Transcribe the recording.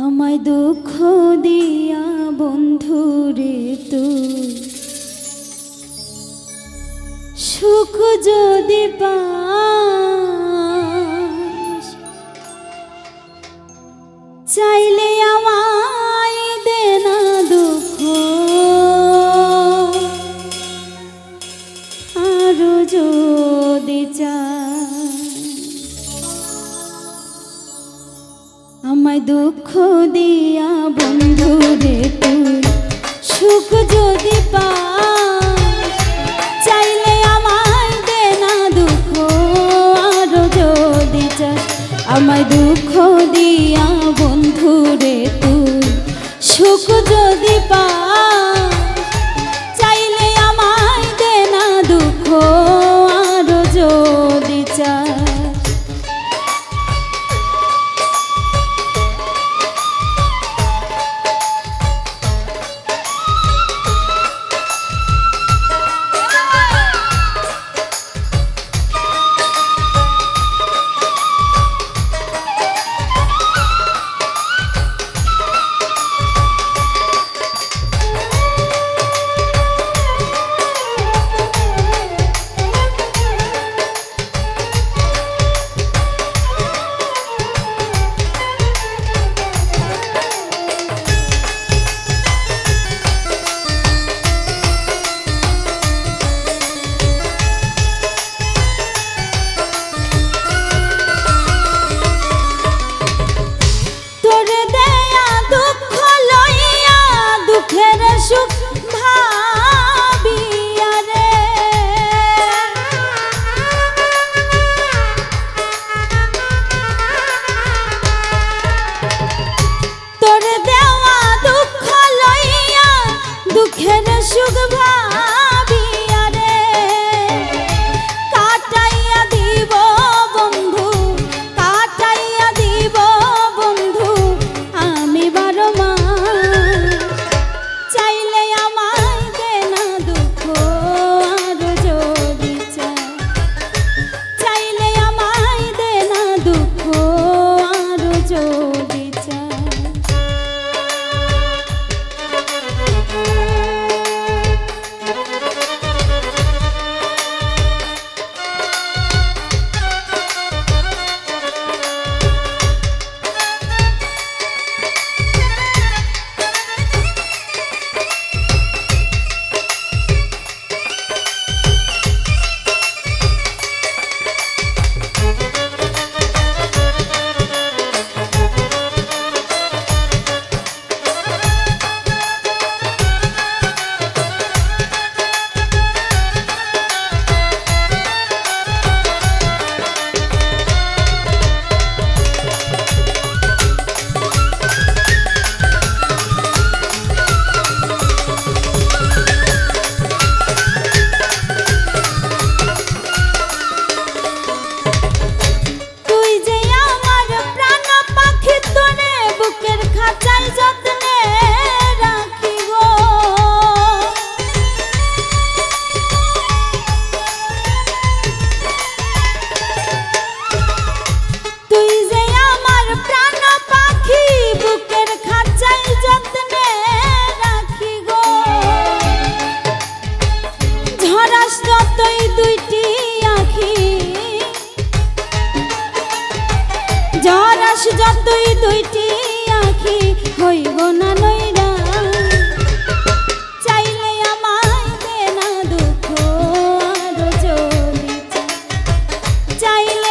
আমায় দুঃখ দিয়া বন্ধু রে তুই। সুখ যদি পাস চাইলে আমায় দুঃখ দিয়া বন্ধু রে তুই, সুখ যদি পা চাইলে আমায় দে না দুঃখ, আরও যদি চাস। আমায় দুঃখ দিয়া বন্ধু রে তুই, সুখ যদি জরাস যতই দুইটি আখি হইব না নইরা চাইলে আমায় দে না দুঃখ আরও চাইলে